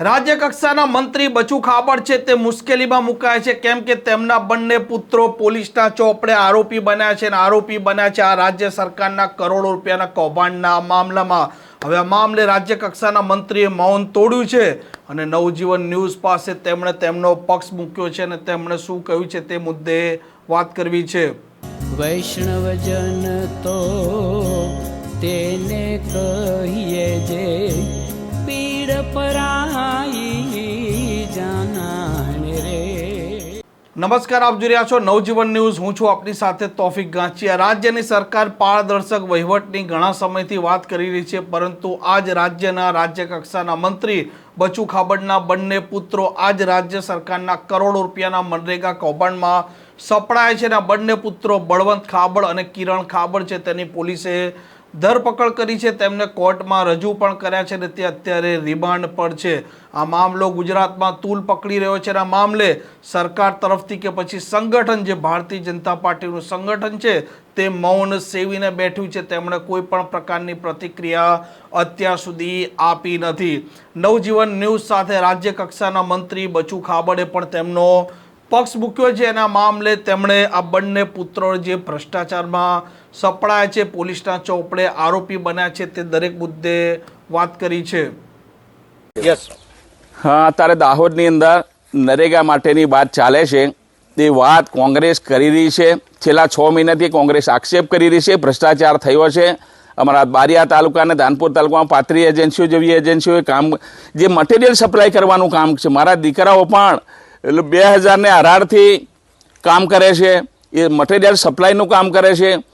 રાજ્ય કક્ષાના મંત્રી બચુ ખાબડ છે, તે મુશ્કેલીમાં મુકાય છે. કેમ કે તેમના બંને પુત્રો પોલીસના ચોપડે આરોપી બન્યા છે અને આરોપી બન્યા છે આ રાજ્ય સરકારના કરોડો રૂપિયાના કૌભાંડના મામલામાં. હવે આ મામલે રાજ્ય કક્ષાના મંત્રીએ મૌન તોડ્યું છે અને નવજીવન ન્યૂઝ પાસે તેમણે તેમનો પક્ષ મૂક્યો છે અને તેમણે શું કહ્યું છે તે મુદ્દે વાત કરવી છે. વૈષ્ણવજન તો તેને કહીએ જે નમસ્કાર, આપ જોઈ રહ્યા છો નવજીવન ન્યૂઝ. હું છું આપની સાથે તોફિક ગાંચિયા. રાજ્યની સરકાર પારદર્શક વહીવટની ઘણા સમયથી વાત કરી રહી છે, પરંતુ આજ રાજ્યના રાજ્ય કક્ષાના મંત્રી બચુ ખાબડના બંને પુત્રો આજ રાજ્ય સરકારના કરોડો રૂપિયાના મનરેગા કૌભાંડમાં સપડાય છે અને બંને પુત્રો બળવંત ખાબડ અને કિરણ ખાબડ છે. તેની પોલીસે ધરપકડ કરી છે. તેમને કોર્ટમાં રજૂ પણ કર્યા છે અને તે અત્યારે રિમાન્ડ પર છે. આ મામલો ગુજરાતમાં તૂલ પકડી રહ્યો છે અને આ મામલે સરકાર તરફથી કે પછી સંગઠન જે ભારતીય જનતા પાર્ટીનું સંગઠન છે તે મૌન સેવીને બેઠ્યું છે. તેમણે કોઈ પણ પ્રકારની પ્રતિક્રિયા અત્યાર સુધી આપી નથી. નવજીવન ન્યૂઝ સાથે રાજ્ય કક્ષાના મંત્રી બચુ ખાબડે પણ તેમનો પક્ષ મૂક્યો છે એના મામલે તેમણે આ બંને પુત્રો જે ભ્રષ્ટાચારમાં સપડાયા છે પોલીસના ચોપડે આરોપી બન્યા છે તે દરેક મુદ્દે વાત કરી છે. યસ હા અત્યારે દાહોદની અંદર નરેગા માટેની વાત ચાલે છે. તે વાત કોંગ્રેસ કરી રહી છે. છેલ્લા છ મહિનાથી કોંગ્રેસ આક્ષેપ કરી રહી છે. ભ્રષ્ટાચાર થયો છે. અમારા બારિયા તાલુકા અને ધાનપુર તાલુકામાં પાત્રી એજન્સીઓ જેવી એજન્સીઓએ કામ જે મટીરિયલ સપ્લાય કરવાનું કામ છે. મારા દીકરાઓ પણ એટલે બે હજારને અઢારથી કામ કરે છે. એ મટીરિયલ સપ્લાયનું કામ કરે છે.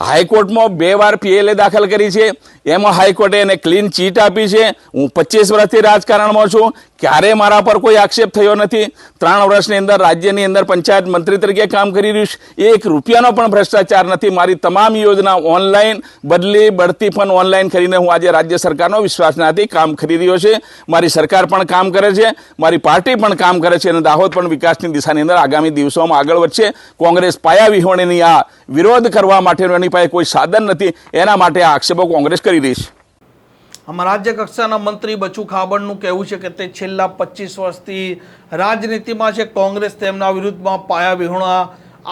હાઈકોર્ટમાં બે વાર પીએલએ દાખલ કરી છે. એમાં હાઈકોર્ટે એને ક્લીન ચીટ આપી છે. હું પચીસ વર્ષથી રાજકારણમાં છું. ક્યારે મારા પર કોઈ આક્ષેપ થયો નથી. ત્રણ વર્ષની અંદર રાજ્યની અંદર પંચાયત મંત્રી તરીકે કામ કરી રહ્યું છે. એક રૂપિયાનો પણ ભ્રષ્ટાચાર નથી. મારી તમામ યોજના ઓનલાઈન બદલી બઢતી પણ ઓનલાઈન કરીને હું આજે રાજ્ય સરકારનો વિશ્વાસનાથી કામ કરી રહ્યો છે. મારી સરકાર પણ કામ કરે છે. મારી પાર્ટી પણ કામ કરે છે અને દાહોદ પણ વિકાસની દિશાની અંદર આગામી દિવસોમાં આગળ વધશે. કોંગ્રેસ પાયા વિહોણીની આ વિરોધ કરવા માટેનું પાસે કોઈ સાધન નથી. એના માટે આ આક્ષેપો કોંગ્રેસ કરી રહી છે. આમાં રાજ્ય કક્ષાના મંત્રી બચુ ખાબડનું કહેવું છે કે તે છેલ્લા પચીસ વર્ષથી રાજનીતિમાં છે. કોંગ્રેસ તેમના વિરુદ્ધમાં પાયા વિહોણા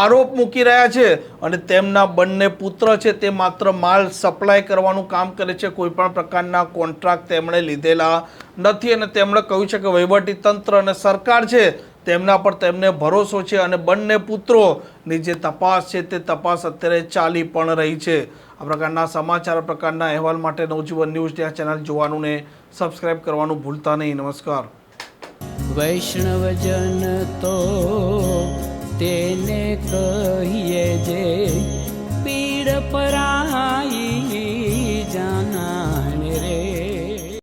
આરોપ મૂકી રહ્યા છે અને તેમના બંને પુત્ર છે તે માત્ર માલ સપ્લાય કરવાનું કામ કરે છે. કોઈ પણ પ્રકારના કોન્ટ્રાક્ટ તેમણે લીધેલા નથી અને તેમણે કહ્યું છે કે વહીવટી તંત્ર અને સરકાર છે તેમના પર તેમને ભરોસો છે અને બંને પુત્રોની જે તપાસ છે તે તપાસ અત્યારે ચાલી પણ રહી છે. આ પ્રકારના સમાચાર પ્રકારના અહેવાલ માટે નવજીવન ન્યૂઝ આ ચેનલ જોવાનું ને સબસ્ક્રાઇબ કરવાનું ભૂલતા નહીં. નમસ્કાર. વૈષ્ણવજન તો તેને કહીએ જે પીડ પરાઈ